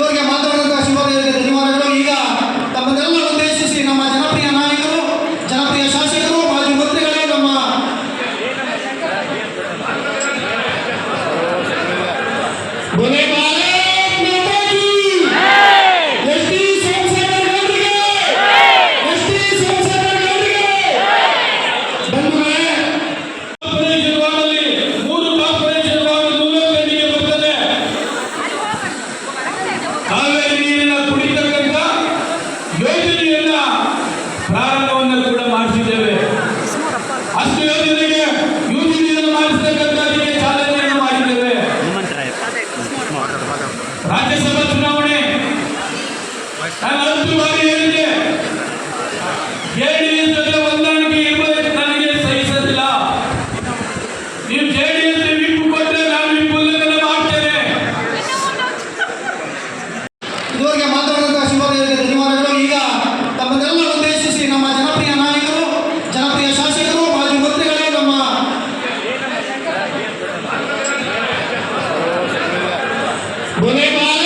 ಇವರಿಗೆ ಮಾತಾಡಿದಂತಹ ಶಿವರಿಗೆ ಧನ್ಯವಾದಗಳು ಈಗ ತಮ್ಮನ್ನೆಲ್ಲ ಉದ್ದೇಶಿಸಿ ನಮ್ಮ ಜನಪ್ರಿಯ ನಾಯಕರು ಜನಪ್ರಿಯ ಶಾಸಕರು ಮಾಜಿ ಮಂತ್ರಿಗಳು ನಮ್ಮ ಬುಲೆಟ್ ರಾಜ್ಯಸಭಾ ಚುನಾವಣೆ ಹತ್ತು ಬಾರಿ ಏನಿದೆ ಜೆಡಿಎಸ್ ಜೊತೆ ಹೊಂದಾಣಿಕೆ ಇರಬೇಕು ನನಗೆ ಸಹಿಸಲಿಲ್ಲ ನೀವು ಜೆಡಿಎಸ್ ವಿಪ್ ಕೊಟ್ಟರೆ ನಾನು ವಿಪ್ ಮಾಡ್ತೇನೆ ভোলে বাবা